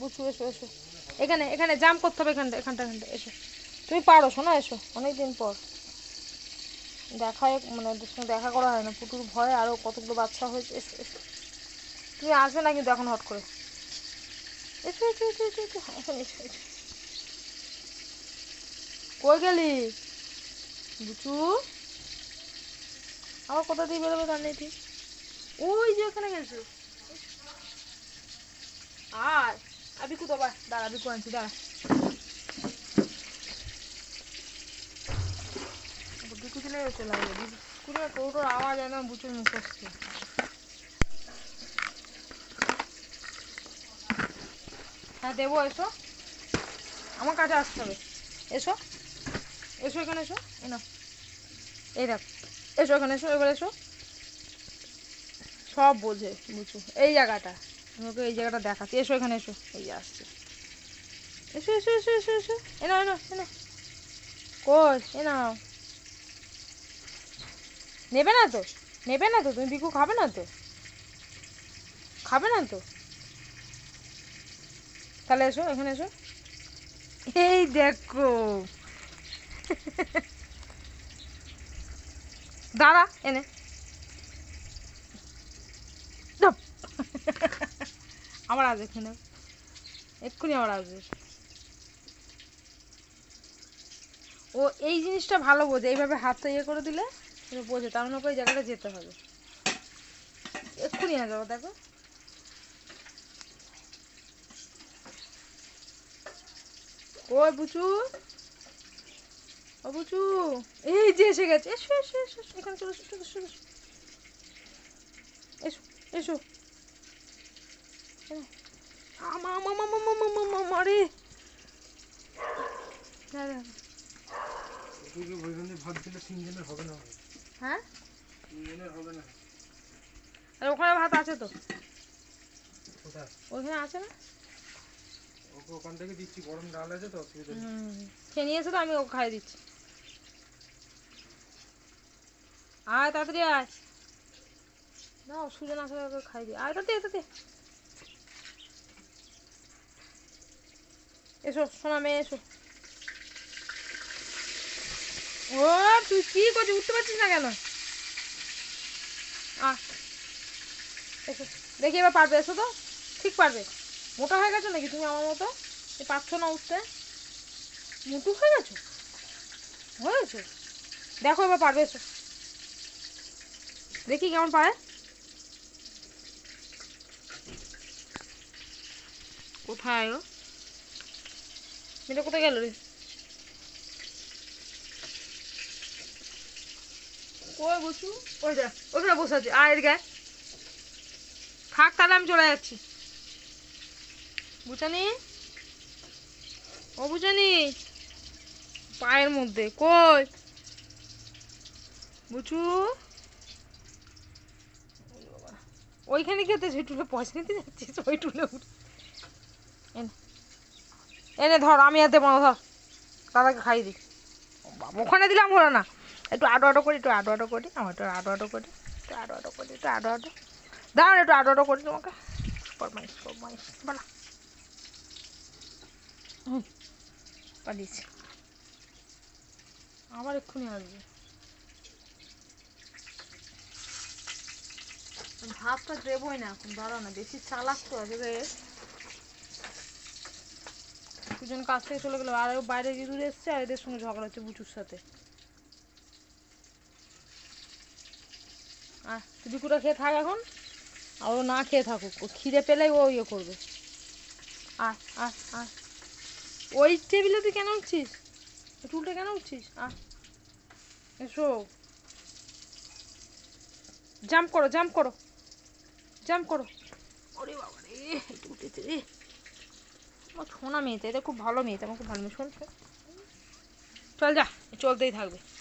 বুঝু এসো এসো। এখানে এখানে জাম করতে হবে এখানটা এখানটা এখানটা, এসো। তুমি পারো, শোনা, এসো। অনেকদিন পর। দেখায় মানে ওদের সঙ্গে দেখা করা হয় না। পুটুর ভয়ে আরও কতগুলো বাচ্চা হয়েছে। এসো এসো। তুমি আসবে না কিন্তু এখন হট করে। এসো এসো এসো এসো এসো। এখন এসো এসো। কই গেলি? বুচু? আমার কোথা দিয়ে বেরোবে তার নেই ঠিক। ওই যে ওখানে গেছো। আর अभी को दबा दादा अभी को आंची दादा বিকুচলে চলে গেল বিকুচলে কৌটোর আওয়াজ হয় না বুচুর মুখস্থ হ্যাঁ দেবো এসো আমার কাছে আসতে হবে এসো এসো এখানে এসো এনো এই দেখ এসো এখানে এসো এবার এসো সব বোঝে বুঝু এই জায়গাটা আমি ওকে এই জায়গাটা দেখাচ্ছি। এসো এখানে, এসো। এই আসছে। এসো এসো এসো এসো এসো। এ নাও এ নাও এ নাও। কই? এ নাও। নেবে না তো? নেবে না তো? তুমি বিকু খাবে না তো? খাবে না তো? তাহলে এসো, এখানে এসো। এই দেখো। দাঁড়া, এনে। আবার আসবে এখানে। এক্ষুনি আবার আসবে ও, এই জিনিসটা ভালো বোঝে। এইভাবে হাতটা ইয়ে করে দিলে বোঝে। তার মানে ওই জায়গাটা যেতে হবে। এক্ষুনি না যাব দেখো। ওই বুচু। ও বুচু। এই যে এসে গেছে। এসো এসো এসো এখানে চলে এসো এসো এসো। ওখানে ভাত আছে তো। ওখানে আছে না? ওখান থেকে দিচ্ছি গরম ডাল আছে তো অসুবিধা খেয়ে নিয়ে এসে তো আমি ও খাইয়ে দিচ্ছি। আয় তাড়াতাড়ি আয়। না অসুবিধা না আসলে খাই দিই। আয় তাড়াতাড়ি তাড়াতাড়ি। এসো, সোনা মেয়ে, এসো। ও, তুই কি করছিস? উঠতে পারছিস না কেন? আহ, এসো। দেখি এবার পারবে, এসো তো। ঠিক পারবে। মোটা হয়ে গেছো নাকি তুমি আমার মতো? পারছ না উঠতে? মোটু হয়ে গেছো? হয়েছে দেখো এবার পারবে, এসো। দেখি কেমন পারে। কোথায় ও? মেয়েটা কোথায় গেল রে? কই বসু? ওই দেখ ওখানে বসে আছে। আর এদিকে আয়। থাক তাহলে আমি চলে যাচ্ছি। বুঝানি? ও বুঝানি? পায়ের মধ্যে। কই? বুঝু? ওইখানে খেতে সেই টুলে পয়সা নিতে যাচ্ছিস ওই টুলে উঠ এনে ধর, আমি আর দেবো ধর দাদাকে খাই দিই। ওখানে দিলাম হলো না। একটু আটো আটো করি, একটু আটো আটো করি। আমার একটু আটো আটো করি, একটু আটো আটো করি, একটু আটো আটো দাঁড়ান একটু আটো আটো করি তোমাকে। ফরমাইশ ফরমাইশ, বলা। হুম পাঠিয়েছি আবার এক্ষুনি আসবে। ভাতটা দেবই না এখন, দাঁড়াও না, বেশি চালাক তো রে দুজন কাছ থেকে চলে গেলো, আর বাইরে ইঁদুর এসছে, আর এদের সঙ্গে ঝগড়া হচ্ছে বুচুর সাথে। আর বিকুটা খেয়ে থাক এখন। আর ও না খেয়ে থাকুক, ও খিদে পেলেই ও ইয়ে করবে। আয় আয় ওই টেবিলে তুই কেন উঠছিস? টুলটা কেন উঠছিস? আ এসো। জাম্প করো জাম্প করো। জাম্প করো। ওরে বাবা রে উঠেছে রে। আমার সোনা মেয়েটা এটা খুব ভালো মেয়েটা আমার খুব ভালো মেয়ে শোন শোন। চল যা চলতেই থাকবে